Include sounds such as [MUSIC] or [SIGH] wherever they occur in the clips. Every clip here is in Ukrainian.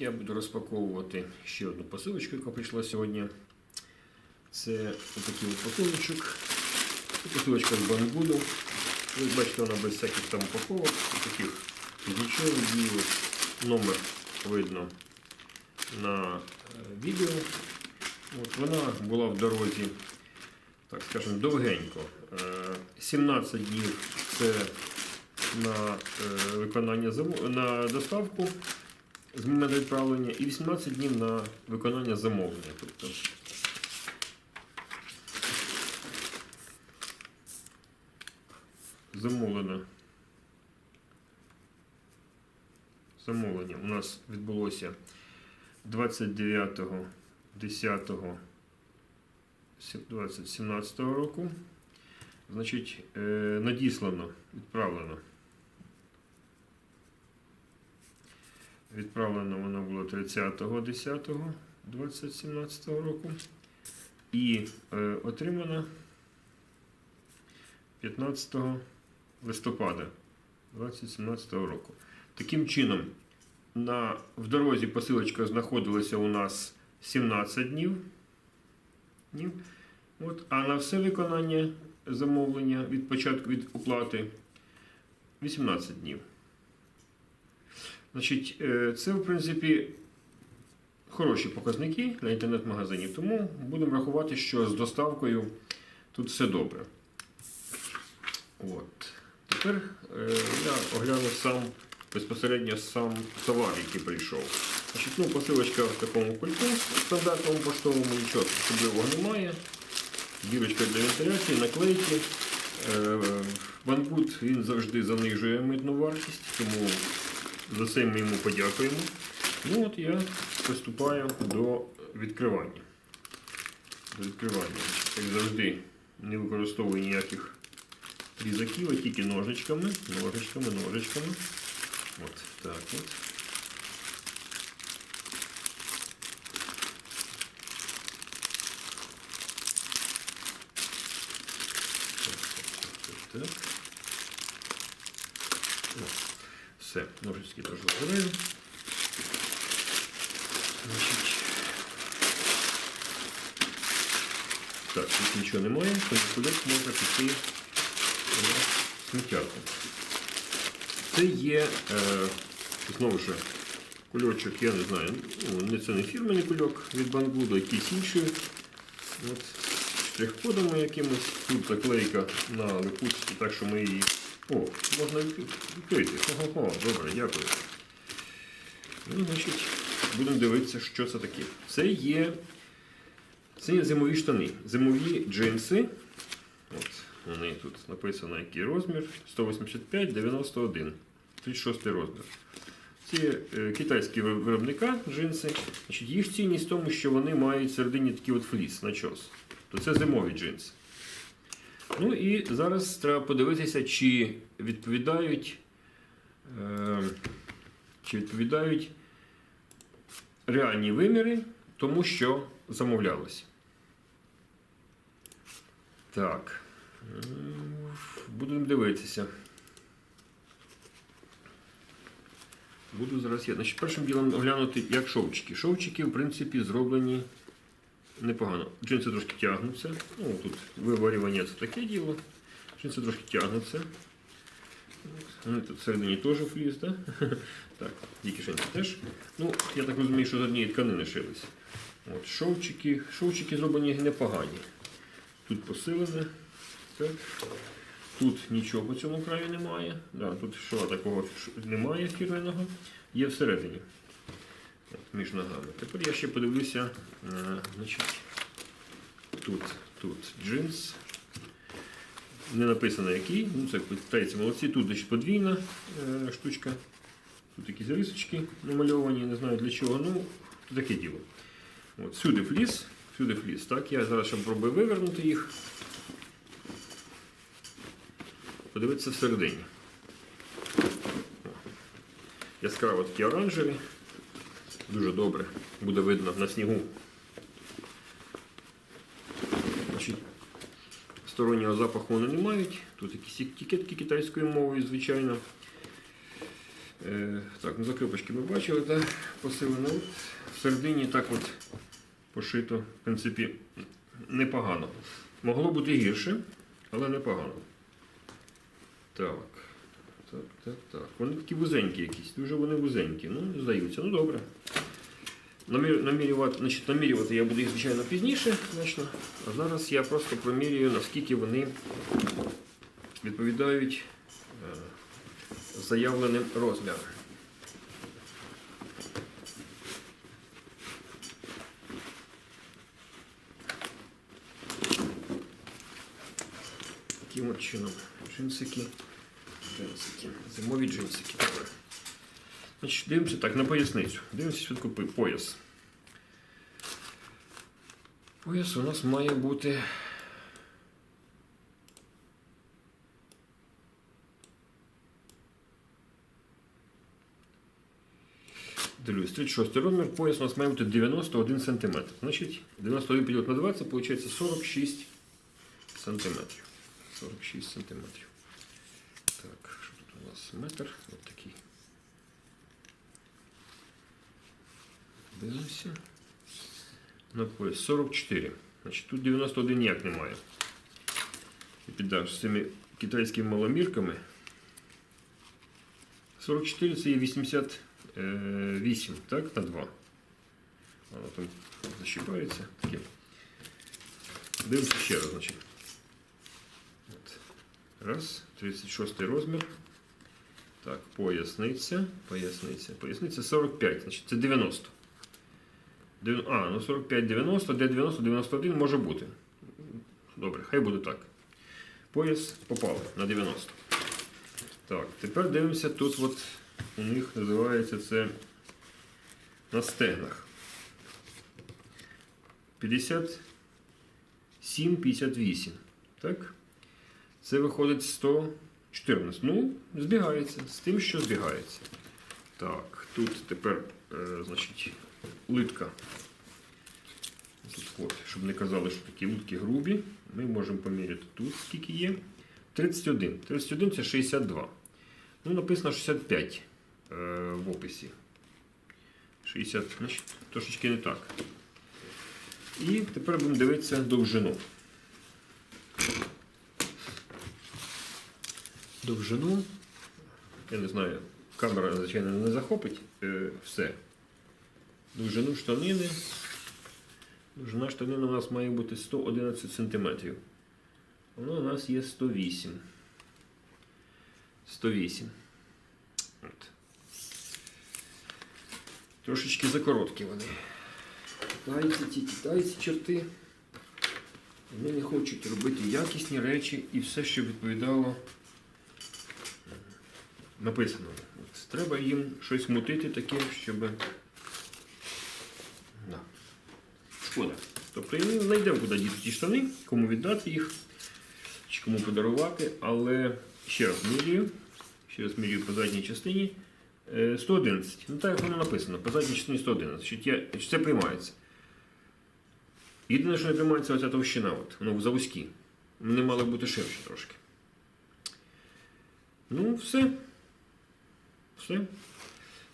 Я буду розпаковувати ще одну посилочку, яка прийшла сьогодні. Це отакий от. Посилочка з бангуду. Ви бачите, вона без всяких там упаковок, таких нічого. Її номер видно на е, відео. От вона була в дорозі, так скажемо, довгенько. Е, 17 днів це на е, виконання на доставку з моменту відправлення і 18 днів на виконання замовлення. Тобто замовлено. Замовлення у нас відбулося 29.10.2017 року. Значить, е, надіслано, відправлено. Відправлено воно було 30.10.2017 року. І е, отримано 15 листопада 2017 року. Таким чином, на, в дорозі посилочка знаходилася у нас 17 днів. днів. От, а на все виконання замовлення від початку від оплати 18 днів. Значить, е, це, в принципі, хороші показники для інтернет-магазинів, тому будемо рахувати, що з доставкою тут все добре. От. Тепер е, я огляну сам безпосередньо сам товар, який прийшов. Значить, ну, посилочка в такому кульку стандартному поштовому, нічого особливого немає. Дірочка для вентиляції, наклейки. Е, Банбут він завжди занижує митну вартість, тому за це ми йому подякуємо. Ну от я приступаю до відкривання. До відкривання. Як завжди не використовую ніяких різаків, а тільки ножичками, ножичками, ножичками. От так от. Так, так, так, так. О, Все, ножички теж забираю. Так, тут нічого немає, тому кудись можна піти на сміттярку. Це є, е, знову ж, кульочок, я не знаю, ну, це не фірменний кульок від Бангуду, якийсь інший. От, штрих-кодами якимось. Тут заклейка на липучці, так що ми її. О, можна відкрити. Ого, добре, дякую. Ну, значить, будемо дивитися, що це таке. Це є, це є зимові штани. Зимові джинси. От, вони тут написано, який розмір. 185, 91. 36 розмір. Ці е, китайські виробника джинси. Їх цінність в тому, що вони мають всередині такий от фліс, начос. То це зимові джинси. Ну і зараз треба подивитися, чи відповідають, е, чи відповідають реальні виміри тому, що замовлялось. Так. Будемо дивитися. Буду зараз я. Значить, першим ділом оглянути, як шовчики. Шовчики, в принципі, зроблені непогано. Джинси трошки тягнуться. Ну, тут виварювання це таке діло. Джинси трошки тягнуться. Ну, тут всередині теж фліс, [LAUGHS] так? так, ті кишеньки теж. Ну, я так розумію, що з однієї тканини шились. От, шовчики. Шовчики зроблені непогані. Тут посилене. Так. Тут нічого по цьому краю немає. Да, тут шва такого немає фірменного. Є всередині. Між ногами. Тепер я ще подивлюся. е, значить, тут, тут джинс. Не написано який. Ну, це китайці молодці. Тут значить, подвійна е, штучка. Тут якісь рисочки намальовані, не знаю для чого. Ну, таке діло. От, сюди фліс, сюди фліс. Так, я зараз пробую вивернути їх. Подивитися всередині. Яскраво такі оранжеві. Дуже добре. Буде видно на снігу. Стороннього запаху вони не мають. Тут якісь етикетки китайською мовою, звичайно. Е, так, ну закрипочки ми бачили, так, посилено. От Всередині так от пошито, в принципі, непогано. Могло бути гірше, але непогано. Так. Так, так, так. Вони такі вузенькі якісь, дуже вони вузенькі. Ну, здаються. Ну добре. Намір, намірювати, значить, намірювати я буду їх, звичайно, пізніше, значно. А зараз я просто промірюю, наскільки вони відповідають е, заявленим розмірам. Таким от чином. Джинсики. Джинсики. Зимові джинсики. Добре. Значить, дивимося так, на поясницю. Дивимося пи- пояс. Пояс у нас має бути. Дивлюсь, 36 розмір, пояс у нас має бути 91 см. Значить, 91 поділити на 2, це виходить 46 сантиметрів. 46 сантиметрів. Так, що тут у нас метр? Ось такий. Дивимося. На пояс 44. Значить, тут 91 ніяк немає. І піддаш з цими китайськими маломірками. 44 це є 88, так, на 2. Воно там защіпається. Таке. Дивимося ще раз, значить. Раз, 36 розмір. Так, поясниця, поясниця, поясниця 45, значить це 90. А, ну 45, 90, де 90, 91 може бути. Добре, хай буде так. Пояс попали на 90. Так, тепер дивимося, тут от у них називається це на стегнах. 57, 58. Так? Це виходить 114. Ну, збігається з тим, що збігається. Так, тут тепер, е, значить, литка. Тут от, щоб не казали, що такі литки грубі, ми можемо поміряти тут, скільки є. 31. 31 це 62. Ну, написано 65 е, в описі. 60, значить, трошечки не так. І тепер будемо дивитися довжину. Довжину. Я не знаю, камера, звичайно, не захопить е, все. Довжину штанини. Довжина штанини у нас має бути 111 см. Воно у нас є 108. 108. От. Трошечки закороткі вони. Китайці, ті китайці черти. Вони не хочуть робити якісні речі і все, що відповідало написаному. От, треба їм щось мутити таке, щоб. Да. Шкода. Тобто я не знайдемо, куди діти ті штани, кому віддати їх, чи кому подарувати, але ще раз мірюю, ще раз мірюю по задній частині. Е, 111. Ну так як воно написано, по задній частині 111. Що я, що це приймається. Єдине, що не приймається, оця товщина, от, воно завузькі. Вони мали бути ширші трошки. Ну, все. Все.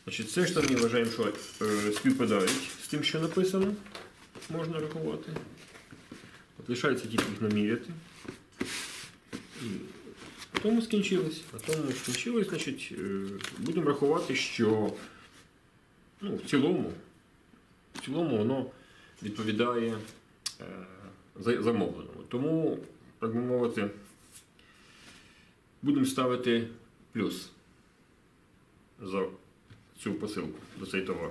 Значить, це штани вважаємо, що е, співпадають з тим, що написано. Можна рахувати. От лишається тільки їх наміряти. І на тому скінчилось. На тому скінчилось, значить, е, будемо рахувати, що ну, в цілому, в цілому воно відповідає е, замовленому. Тому, так би мовити, будемо ставити плюс за цю посилку, за цей товар.